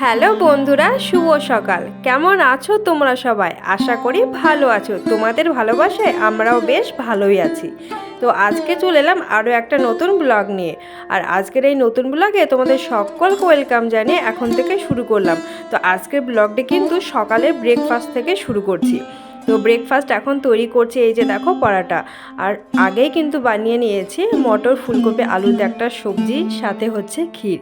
Hello বন্ধুরা, শুভ সকাল। কেমন আছো তোমরা সবাই? আশা করি ভালো আছো। তোমাদের ভালোবাসায় আমরাও বেশ ভালোই আছি। তো আজকে চলে এলাম আরও একটা নতুন ব্লগ নিয়ে। আর আজকের এই নতুন ব্লগে তোমাদের সকলকে ওয়েলকাম জানিয়ে এখন থেকে শুরু করলাম। তো আজকের ব্লগটি কিন্তু সকালের ব্রেকফাস্ট থেকে শুরু করছি। তো ব্রেকফাস্ট এখন তৈরি করছি এই যে দেখো পরাটা। আর আগেই কিন্তু বানিয়ে নিয়েছি মটর ফুলকপি দিয়ে একটা সবজি, সাথে হচ্ছে ক্ষীর।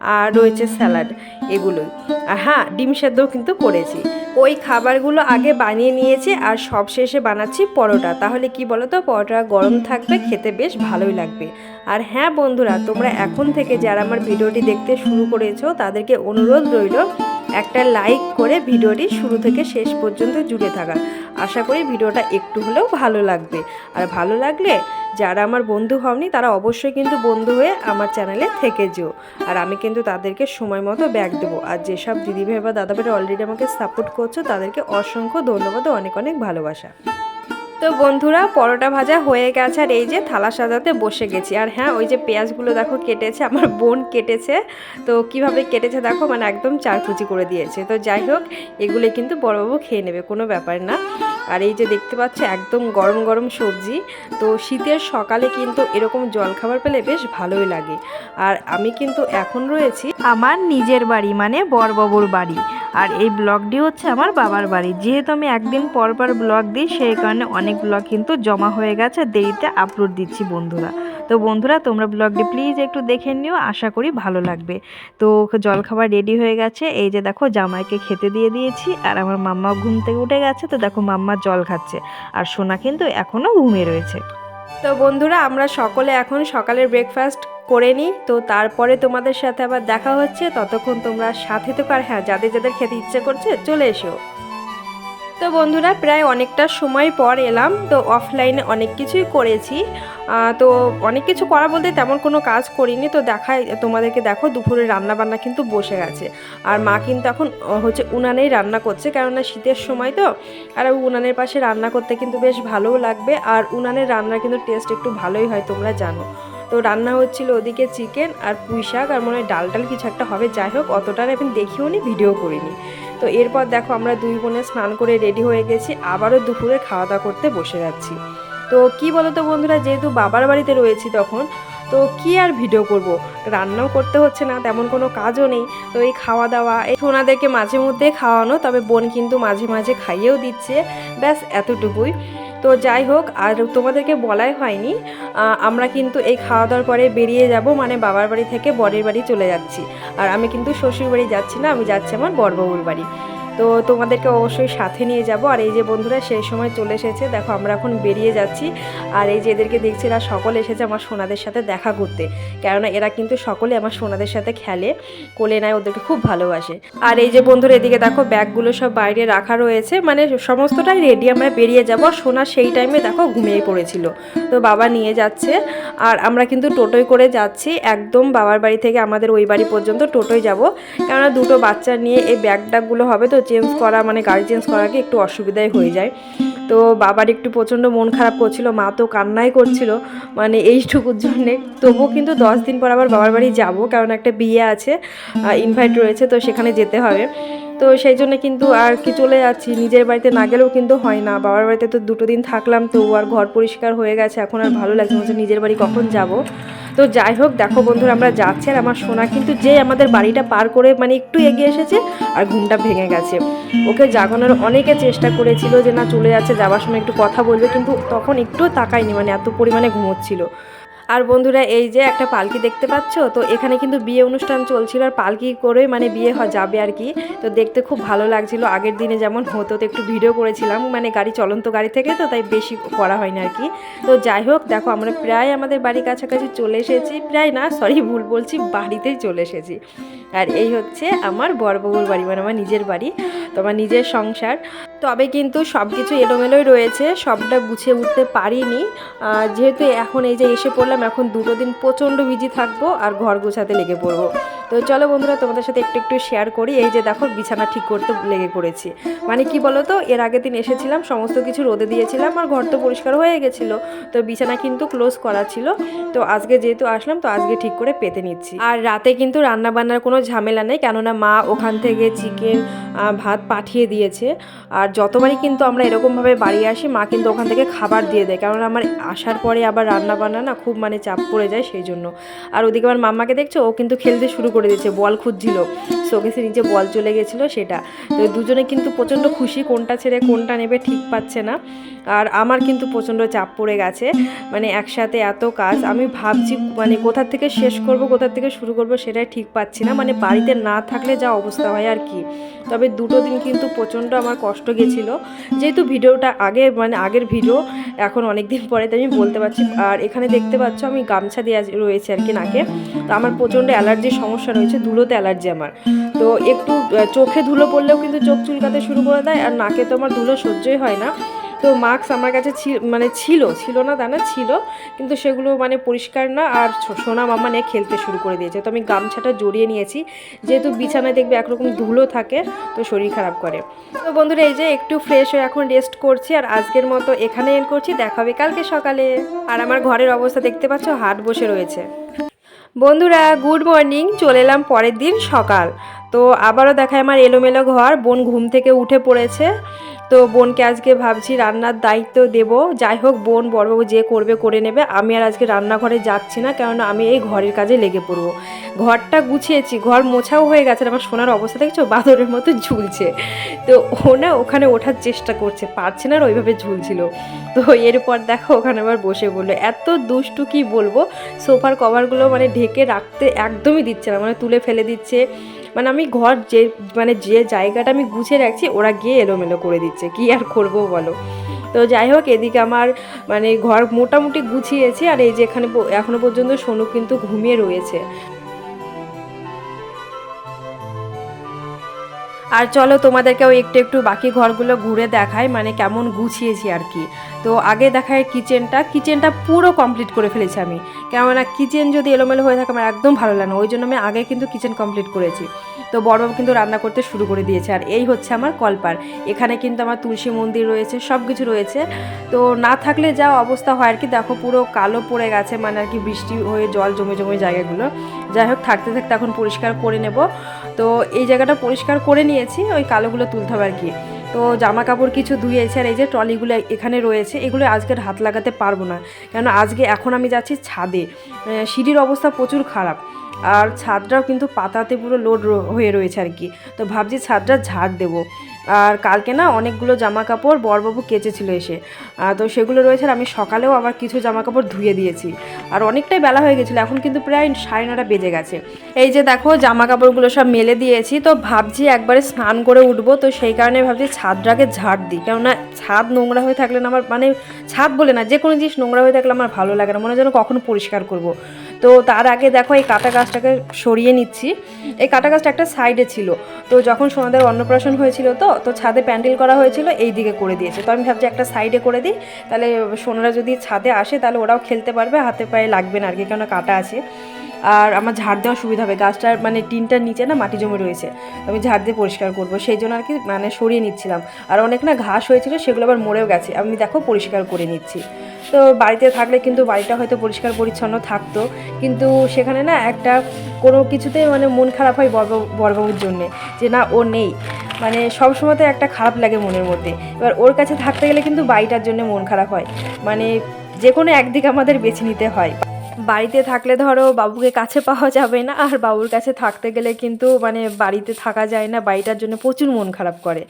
আর রয়েছে স্যালাড এগুলোই আর হ্যাঁ ডিম সেদ্ধ কিন্তু করেছি। ওই খাবারগুলো আগে বানিয়ে নিয়েছি আর সব শেষে বানাচ্ছি পরোটা। তাহলে কি বলো তো পরোটা গরম থাকবে, খেতে বেশ ভালোই লাগবে। আর হ্যাঁ বন্ধুরা, তোমরা এখন থেকে যারা আমার ভিডিওটি দেখতে শুরু করেছ, তাদেরকে অনুরোধ রইল একটা লাইক করে ভিডিওটি শুরু থেকে শেষ পর্যন্ত জুড়ে থাকার আশা করি ভিডিওটা একটু হলেও ভালো লাগবে। আর ভালো লাগলে যারা আমার বন্ধু হওনি, তারা অবশ্যই কিন্তু বন্ধু হয়ে আমার চ্যানেলে থেকে যেও। আর আমি কিন্তু তাদেরকে সময় মতো ব্যাগ দেবো। আর যেসব দিদিভাই বা দাদাভাইরা অলরেডি আমাকে সাপোর্ট করছ, তাদেরকে অসংখ্য ধন্যবাদ অনেক অনেক ভালোবাসা। তো বন্ধুরা, পরোটা ভাজা হয়ে গেছে আর এই যে থালা সাজাতে বসে গেছি। আর হ্যাঁ ওই যে পেঁয়াজগুলো দেখো কেটেছে, আমার বোন কেটেছে। তো কীভাবে কেটেছে দেখো মানে একদম চারকুচি করে দিয়েছে। তো যাই হোক এগুলো কিন্তু বড়বাবু খেয়ে নেবে, কোনো ব্যাপার না। আর এই যে দেখতে পাচ্ছ, একদম গরম গরম সবজি। তো শীতের সকালে কিন্তু এরকম জলখাবার পেলে বেশ ভালোই লাগে। আর আমি কিন্তু এখন রয়েছি আমার নিজের বাড়ি মানে বরবাবুর বাড়ি। আর এই ব্লগটি হচ্ছে আমার বাবার বাড়ি। যেহেতু আমি একদিন পর পর ব্লগ দিই, সেই কারণে অনেক ব্লগ কিন্তু জমা হয়ে গেছে, দেরিতে আপলোড দিচ্ছি বন্ধুরা। তো বন্ধুরা, তোমরা ব্লগটি প্লিজ একটু দেখে নিও, আশা করি ভালো লাগবে। তো জলখাবার রেডি হয়ে গেছে, এই যে দেখো জামাইকে খেতে দিয়ে দিয়েছি, আর আমার মাম্মা ঘুম থেকে উঠে গেছে, তো দেখো মাম্মা জল খাচ্ছে, আর সোনা কিন্তু এখনও ঘুমিয়ে রয়েছে। তো বন্ধুরা, আমরা সকলে এখন সকালের ব্রেকফাস্ট করে নিই। তো তারপরে তোমাদের সাথে আবার দেখা হচ্ছে। ততক্ষণ তোমরা সাথে তো আর হ্যাঁ যাদের যাদের খেতে ইচ্ছে করছে চলে এসো। তো বন্ধুরা, প্রায় অনেকটা সময় পর এলাম। তো অফলাইনে অনেক কিছুই করেছি। তো অনেক কিছু করা বলতে তেমন কোনো কাজ করিনি। তো দেখাই, তোমাদেরকে দেখো, দুপুরে রান্না বান্না কিন্তু বসে গেছে। আর মা কিন্তু এখন হচ্ছে উনানেই রান্না করছে। কেননা শীতের সময় তো, আর উনানের পাশে রান্না করতে কিন্তু বেশ ভালোও লাগবে। আর উনানের রান্নার কিন্তু টেস্ট একটু ভালোই হয়, তোমরা জানো। তো রান্না হচ্ছিল ওদিকে চিকেন আর পুঁই শাক আর মনে হয় ডাল ডাল কিছু একটা হবে। যাই হোক, অতটা আমি দেখিও নি, ভিডিও করিনি। তো এরপর দেখো আমরা দুই বোনে স্নান করে রেডি হয়ে গেছি, আবারও দুপুরে খাওয়া দাওয়া করতে বসে যাচ্ছি। তো কি বলো তো বন্ধুরা, যেহেতু বাবার বাড়িতে রয়েছি তখন, তো কি আর ভিডিও করব? রান্নাও করতে হচ্ছে না, তেমন কোনো কাজও নেই। তো এই খাওয়া দাওয়া, এই সোনাদেরকে মাঝে মধ্যে খাওয়ানো, তবে বোন কিন্তু মাঝে মাঝে খাইয়েও দিচ্ছে। ব্যাস, এতটুকুই। তো যাই হোক, আর তোমাদেরকে বলাই হয়নি আমরা কিন্তু এই খাওয়া দাওয়ার পরে বেরিয়ে যাব মানে বাবার বাড়ি থেকে বরের বাড়ি চলে যাচ্ছি। আর আমি কিন্তু শ্বশুর বাড়ি যাচ্ছি না, আমি যাচ্ছি আমার বড়বাবুর বাড়ি। তো তোমাদেরকে অবশ্যই সাথে নিয়ে যাব। আর এই যে বন্ধুরা, সেই সময় চলে এসেছে। দেখো, আমরা এখন বেরিয়ে যাচ্ছি। আর এই যে এদেরকে দেখছি, এরা সকলে এসেছে আমার সোনাদের সাথে দেখা করতে। কেননা এরা কিন্তু সকলে আমার সোনাদের সাথে খেলে, কোলে নেয়, ওদেরকে খুব ভালোবাসে। আর এই যে বন্ধুরা, এদিকে দেখো, ব্যাগগুলো সব বাইরে রাখা রয়েছে। মানে সমস্তটাই রেডি আমরা বেরিয়ে যাব। সোনা সেই টাইমে দেখো ঘুমিয়ে পড়েছিল। তো বাবা নিয়ে যাচ্ছে। আর আমরা কিন্তু টোটোয় করে যাচ্ছি। একদম বাবার বাড়ি থেকে আমাদের ওই বাড়ি পর্যন্ত টোটোয় যাব। কেননা দুটো বাচ্চা নিয়ে এই ব্যাগ ট্যাগগুলো হবে তো চেঞ্জ করা মানে গাড়ি চেঞ্জ করাকে একটু অসুবিধাই হয়ে যায়। তো বাবার একটু প্রচণ্ড মন খারাপ করছিল, মা তো কান্নাই করছিল মানে এইটুকুর জন্যে। তবুও কিন্তু দশ দিন পর আবার বাবার বাড়ি যাব, কারণ একটা বিয়ে আছে ইনভাইট রয়েছে, তো সেখানে যেতে হবে। তো সেই জন্য কিন্তু আর কি চলে যাচ্ছি, নিজের বাড়িতে না গেলেও কিন্তু হয় না। বাবার বাড়িতে তো দুটো দিন থাকলাম তো আর ঘর পরিষ্কার হয়ে গেছে, এখন আর ভালো লাগছে নিজের বাড়ি কখন যাব। তো যাই হোক, দেখো বন্ধুরা, আমরা যাচ্ছি আর আমার সোনা কিন্তু যে আমাদের বাড়িটা পার করে মানে একটু এগিয়ে এসেছে আর ঘুমটা ভেঙে গেছে। ওকে জাগানোর অনেকে চেষ্টা করেছিল যে না চলে যাচ্ছে যাওয়ার সময় একটু কথা বলবে, কিন্তু তখন একটু তাকায়নি মানে এত পরিমাণে ঘুমোচ্ছিল। আর বন্ধুরা, এই যে একটা পালকি দেখতে পাচ্ছ? তো এখানে কিন্তু বিয়ে অনুষ্ঠান চলছিল আর পালকি করে মানে বিয়ে হয় যাবে আর কি। তো দেখতে খুব ভালো লাগছিল। আগের দিনে যেমন হতো, তো একটু ভিডিও করেছিলাম। মানে গাড়ি চলন্ত গাড়ি থেকে তো, তাই বেশি করা হয়নি আর কি। তো যাই হোক, দেখো আমরা প্রায় আমাদের বাড়ির কাছাকাছি চলে এসেছি। প্রায় না সরি ভুল বলছি, বাড়িতেই চলে এসেছি। আর এই হচ্ছে আমার বড়বাবুর বাড়ি মানে আমার নিজের বাড়ি। তো আমার নিজের সংসার। তবে কিন্তু সব কিছু এলোমেলোই রয়েছে, সবটা গুছিয়ে উঠতে পারিনি। যেহেতু এখন এই যে এসে পড়লাম, এখন দুটো দিন প্রচণ্ড বিজি থাকব আর ঘর গোছাতে লেগে পড়ব। তো চলো বন্ধুরা, তোমাদের সাথে একটু একটু শেয়ার করি। এই যে দেখো, বিছানা ঠিক করতে লেগে পড়েছি। মানে কি বলো তো এর আগের দিন এসেছিলাম, সমস্ত কিছু রোদে দিয়েছিলাম আর ঘর তো পরিষ্কার হয়ে গেছিল। তো বিছানা কিন্তু ক্লোজ করা ছিল। তো আজকে যেহেতু আসলাম, তো আজকে ঠিক করে পেতে নিচ্ছি। আর রাতে কিন্তু রান্না বান্নার কোনো ঝামেলা নেই, কেননা মা ওখান থেকে চিকেন ভাত পাঠিয়ে দিয়েছে। আর যতবারই কিন্তু আমরা এরকমভাবে বাড়ি আসি, মা কিন্তু ওখান থেকে খাবার দিয়ে দেয়। কারণ আমার আসার পরে আবার রান্না বান্না না খুব মানে চাপ পড়ে যায় সেই জন্য। আর ওদিকে আমার মাম্মাকে দেখছ, ও কিন্তু খেলতে শুরু করে দিয়েছে, বল খুঁজছিল। শোকেসের নিচে বল চলে গেছিল সেটা। তো দুজনে কিন্তু প্রচণ্ড খুশি, কোনটা ছেড়ে কোনটা নেবে ঠিক পাচ্ছে না। আর আমার কিন্তু প্রচণ্ড চাপ পড়ে গেছে। মানে একসাথে এত কাজ, আমি ভাবছি মানে কোথা থেকে শেষ করব, কোথা থেকে শুরু করব সেটাই ঠিক পাচ্ছি না। মানে বাড়িতে না থাকলে যা অবস্থা হয় আর কি। তবে দুটো দিন কিন্তু প্রচণ্ড আমার কষ্ট গেছিল। যেহেতু ভিডিওটা আগে মানে আগের ভিডিও, এখন অনেক দিন পরে, তাই আমি বলতে পারছি। আর এখানে দেখতে পাচ্ছ আমি গামছা দিয়ে রয়েছে আর কি নাকে। তো আমার প্রচণ্ড অ্যালার্জির সমস্যা রয়েছে, ধুলোতে অ্যালার্জি আমার। তো একটু চোখে ধুলো পড়লেও কিন্তু চোখ চুলকাতে শুরু করে দেয়, আর নাকে তো আমার ধুলো সহ্যই হয় না। তো মাস্ক আমার কাছে মানে ছিল ছিল না তা না, ছিল। কিন্তু সেগুলো মানে পরিষ্কার না, আর সোনা মামা নিয়ে খেলতে শুরু করে দিয়েছে। তো আমি গামছাটা জড়িয়ে নিয়েছি। যেহেতু বিছানায় দেখবে একরকম ধুলো থাকে, তো শরীর খারাপ করে। তো বন্ধুরা, এই যে একটু ফ্রেশ হয়ে এখন রেস্ট করছি, আর আজকের মতো এখানে এন্ড করছি। দেখা হবে কালকে সকালে। আর আমার ঘরের অবস্থা দেখতে পাচ্ছ হাট বসে রয়েছে। বন্ধুরা গুড মর্নিং চলে এলাম পরের দিন সকাল। তো আবারও দেখায় আমার এলোমেলো ঘর। বোন ঘুম থেকে উঠে পড়েছে। তো বোনকে আজকে ভাবছি রান্নার দায়িত্ব দেব। যাই হোক, বোন বড়বাবু যে করবে করে নেবে। আমি আর আজকে রান্নাঘরে যাচ্ছি না, কেননা আমি এই ঘরের কাজে লেগে পড়ব। ঘরটা গুছিয়েছি, ঘর মোছাও হয়ে গেছে। আমার সোনার অবস্থা দেখছ? বাদরের মতো ঝুলছে। তো ও না ওখানে ওঠার চেষ্টা করছে, পারছে না আর ওইভাবে ঝুলছিল। তো এরপর দেখো, ওখানে আবার বসে বলল, এত দুষ্টু কি বলব? সোফার কভারগুলো মানে ঢেকে রাখতে একদমই দিচ্ছে না মানে তুলে ফেলে দিচ্ছে। মানে আমি ঘর যে মানে যে জায়গাটা আমি গুছিয়ে রাখছি, ওরা গিয়ে এলোমেলো করে দিচ্ছে। কি আর করব বলো? তো যাই হোক, এদিকে আমার মানে ঘর মোটামুটি গুছিয়েছি, আর এই যে এখানে এখনও পর্যন্ত সোনু কিন্তু ঘুমিয়ে রয়েছে। আর চলো তোমাদেরকেও একটু একটু বাকি ঘরগুলো ঘুরে দেখাই মানে কেমন গুছিয়েছি আর কি। তো আগে দেখায় কিচেনটা কিচেনটা পুরো কমপ্লিট করে ফেলেছি আমি। কেননা কিচেন যদি এলোমেলো হয়ে থাকে, আমার একদম ভালো লাগে না। ওই জন্য আমি আগে কিন্তু কিচেন কমপ্লিট করেছি। তো বড়বাবু কিন্তু রান্না করতে শুরু করে দিয়েছে। আর এই হচ্ছে আমার কলপার। এখানে কিন্তু আমার তুলসী মন্দির রয়েছে সব কিছু রয়েছে। তো না থাকলে যা অবস্থা হয় আর কি, দেখো পুরো কালো পড়ে গেছে মানে আর কি বৃষ্টি হয়ে জল জমে জমে জায়গাগুলো। যাই হোক, থাকতে থাকতে এখন পরিষ্কার করে নেব। তো এই জায়গাটা পরিষ্কার করে নিয়েছি, ওই কালোগুলো তুলতে হবে আর কি। তো জামা কাপড় কিছু ধুয়েছে আর এই যে ট্রলিগুলো এখানে রয়েছে, এগুলো আজকের হাত লাগাতে পারব না। কেন আজকে এখন আমি যাচ্ছি ছাদে। সিঁড়ির অবস্থা প্রচুর খারাপ। আর ছাদটাও কিন্তু পাতাতে পুরো লোড হয়ে রয়েছে আর কি। তো ভাবছি ছাদটা ঝাড় দেবো। আর কালকে না অনেকগুলো জামা কাপড় বরবাবু কেচেছিল এসে। তো সেগুলো রয়েছে আর আমি সকালেও আবার কিছু জামা কাপড় ধুয়ে দিয়েছি। আর অনেকটাই বেলা হয়ে গেছিল, এখন কিন্তু প্রায় সাড়ে নটা বেজে গেছে। এই যে দেখো জামা কাপড়গুলো সব মেলে দিয়েছি, তো ভাবছি একবারে স্নান করে উঠবো, তো সেই কারণে ভাবছি ছাদটাকে ঝাড় দিই। কেননা ছাদ নোংরা হয়ে থাকলে না আমার মানে ছাদ বলে না, যে কোনো জিনিস নোংরা হয়ে থাকলে আমার ভালো লাগে না, মনে যেন কখনো পরিষ্কার করব। তো তার আগে দেখো এই কাটা গাছটাকে সরিয়ে নিচ্ছি। এই কাটা গাছটা একটা সাইডে ছিল। তো যখন সোনাদের অন্নপ্রাশন হয়েছিল তো তো ছাদে প্যান্ডেল করা হয়েছিল, এই দিকে করে দিয়েছে। তো আমি ভাবছি একটা সাইডে করে দিই, তাহলে সোনারা যদি ছাদে আসে, তাহলে ওরাও খেলতে পারবে, হাতে পায়ে লাগবে না আর কি কেন কাটা আছে। আর আমার ঝাড় দেওয়া সুবিধা হবে, গাছটার মানে টিনটার নিচে না মাটি জমে রয়েছে আমি ঝাড় দিয়ে পরিষ্কার করব। সেই জন্য আর কি মানে সরিয়ে নিচ্ছিলাম। আর অনেক না ঘাস হয়েছিল, সেগুলো আবার মরেও গেছে। আমি দেখো পরিষ্কার করে নিচ্ছি। তো বাড়িতে থাকলে কিন্তু বাড়িটা হয়তো পরিষ্কার পরিচ্ছন্ন থাকতো। কিন্তু সেখানে না একটা কোনো কিছুতে মানে মন খারাপ হয় বড়বাবু বড়বাবুর জন্যে যে না ও নেই। মানে সব সময়তে একটা খারাপ লাগে মনের মধ্যে। এবার ওর কাছে থাকতে গেলে কিন্তু বাড়িটার জন্য মন খারাপ হয়। মানে যে কোনো একদিক আমাদের বেছে নিতে হয়। বাড়িতে থাকলে ধরো বাবুকে কাছে পাওয়া যাবে না, আর বাবুর কাছে থাকতে গেলে কিন্তু মানে বাড়িতে থাকা যায় না, বাড়িটার জন্য প্রচুর মন খারাপ করে।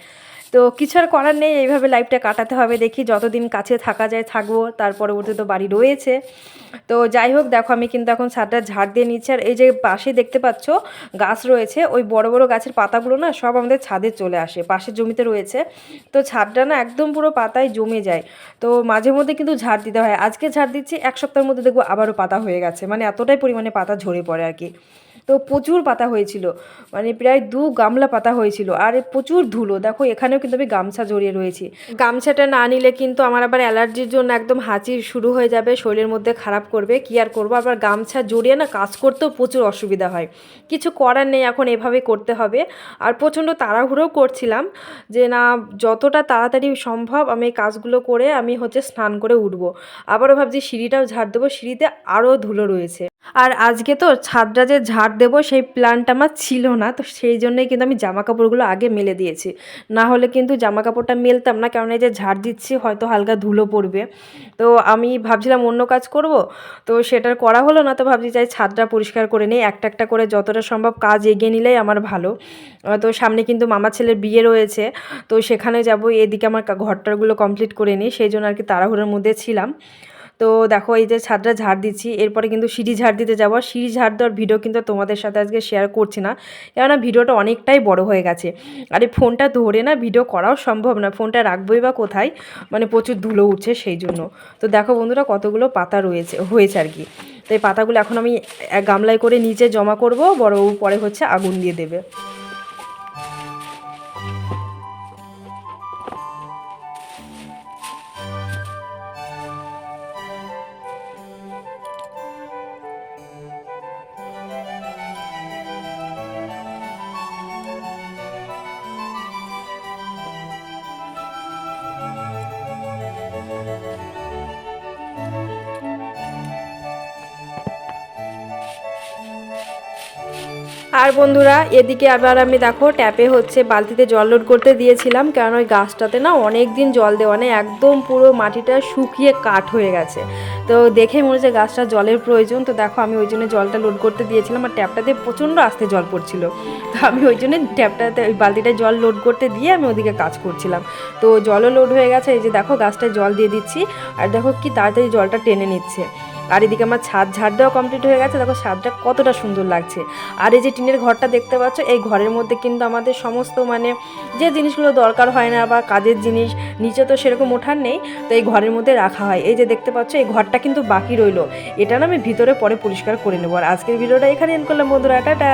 তো কিছু আর করার নেই, এইভাবে লাইফটা কাটাতে হবে। দেখি যতদিন কাছে থাকা যায় থাকব তার পরবর্তী তো বাড়ি রয়েছে। তো যাই হোক, দেখো আমি কিন্তু এখন ছাদটা ঝাড় দিয়ে নিচ্ছি। আর এই যে পাশে দেখতে পাচ্ছ, গাছ রয়েছে। ওই বড় বড় গাছের পাতাগুলো না সব আমাদের ছাদে চলে আসে, পাশের জমিতে রয়েছে। তো ছাদটা না একদম পুরো পাতায় জমে যায়। তো মাঝে মধ্যে কিন্তু ঝাড় দিতে হয়। আজকে ঝাড় দিচ্ছি, এক সপ্তাহের মধ্যে দেখব আবারও পাতা হয়ে গেছে। মানে এতটাই পরিমাণে পাতা ঝরে পড়ে আর কি। তো প্রচুর পাতা হয়েছিল। মানে প্রায় দু গামলা পাতা হয়েছিল। আর প্রচুর ধুলো। দেখো, এখানেও কিন্তু আমি গামছা জড়িয়ে রয়েছি। গামছাটা না নিলে কিন্তু আমার আবার অ্যালার্জির জন্য একদম হাঁচি শুরু হয়ে যাবে, শরীরের মধ্যে খারাপ করবে। কি আর করব? আবার গামছা জড়িয়ে না কাজ করতেও প্রচুর অসুবিধা হয়। কিছু করার নেই এখন, এভাবে করতে হবে। আর প্রচণ্ড তাড়াহুড়োও করছিলাম যে, না, যতটা তাড়াতাড়ি সম্ভব আমি এই কাজগুলো করে আমি হচ্ছে স্নান করে উঠবো। আবারও ভাবছি সিঁড়িটাও ঝাড় দেবো। সিঁড়িতে আরও ধুলো রয়েছে। আর আজকে তো ছাদটা যে ঝাড় দেবো সেই প্ল্যানটা আমার ছিল না, তো সেই জন্যই কিন্তু আমি জামা কাপড়গুলো আগে মেলে দিয়েছি। না হলে কিন্তু জামা কাপড়টা মেলতাম না, কারণ এই যে ঝাড় দিচ্ছি হয়তো হালকা ধুলো পড়বে। তো আমি ভাবছিলাম অন্য কাজ করব, তো সেটার করা হলো না, তো ভাবছি চাই ছাদটা পরিষ্কার করে নিই, একটা একটা করে যতটা সম্ভব কাজ এগিয়ে নিলেই আমার ভালো। তো সামনে কিন্তু মামা ছেলের বিয়ে রয়েছে, তো সেখানে যাব, এদিকে আমার ঘরটারগুলো কমপ্লিট করে নিই, সেই জন্য আর কি তাড়াহুড়োর মধ্যে ছিলাম। তো দেখো এই যে ছাদটা ঝাড় দিচ্ছি, এরপরে কিন্তু সিঁড়ি ঝাড় দিতে যাব। সিঁড়ি ঝাড় দেওয়ার ভিডিও কিন্তু তোমাদের সাথে আজকে শেয়ার করছি না, কেননা ভিডিওটা অনেকটাই বড় হয়ে গেছে। আর এই ফোনটা ধরে না ভিডিও করাও সম্ভব না ফোনটা রাখবোই বা কোথায়? মানে প্রচুর ধুলো উঠছে সেই জন্য। তো দেখো বন্ধুরা কতগুলো পাতা রয়েছে, হয়েছে আর কি। তো এই পাতাগুলো এখন আমি গামলায় করে নিচে জমা করব, বড় পরে হচ্ছে আগুন দিয়ে দেবে। আর বন্ধুরা, এদিকে আবার আমি দেখো, ট্যাপে হচ্ছে বালতিতে জল লোড করতে দিয়েছিলাম, কারণ ওই গাছটাতে না অনেক দিন জল দেওয়া নেই, একদম পুরো মাটিটা শুকিয়ে কাঠ হয়ে গেছে। তো দেখে মনে হচ্ছে গাছটা জলের প্রয়োজন, তো দেখো আমি ওই জন্য জলটা লোড করতে দিয়েছিলাম, আর ট্যাপটাতে প্রচণ্ড আস্তে জল পড়ছিল। তো আমি ওই জন্য ট্যাপটাতে, ওই বালতিটায় জল লোড করতে দিয়ে আমি ওদিকে কাজ করছিলাম। তো জলও লোড হয়ে গেছে, এই যে দেখো গাছটায় জল দিয়ে দিচ্ছি, আর দেখো কি তাড়াতাড়ি জলটা টেনে নিচ্ছে। আর এদিকে আমার ছাদ ঝাড় দেওয়া কমপ্লিট হয়ে গেছে। দেখো ছাদটা কতটা সুন্দর লাগছে। আর এই যে টিনের ঘরটা দেখতে পাচ্ছ, এই ঘরের মধ্যে কিন্তু আমাদের সমস্ত মানে যে জিনিসগুলো দরকার হয় না বা কাজের জিনিস, নিচে তো সেরকম ওঠার নেই, তো এই ঘরের মধ্যে রাখা হয়। এই যে দেখতে পাচ্ছ, এই ঘরটা কিন্তু বাকি রইল। এটা না আমি ভিতরে পরে পরিষ্কার করে নেব। আর আজকের ভিডিওটা এখানে এন করলাম বন্ধুরা, টাটা।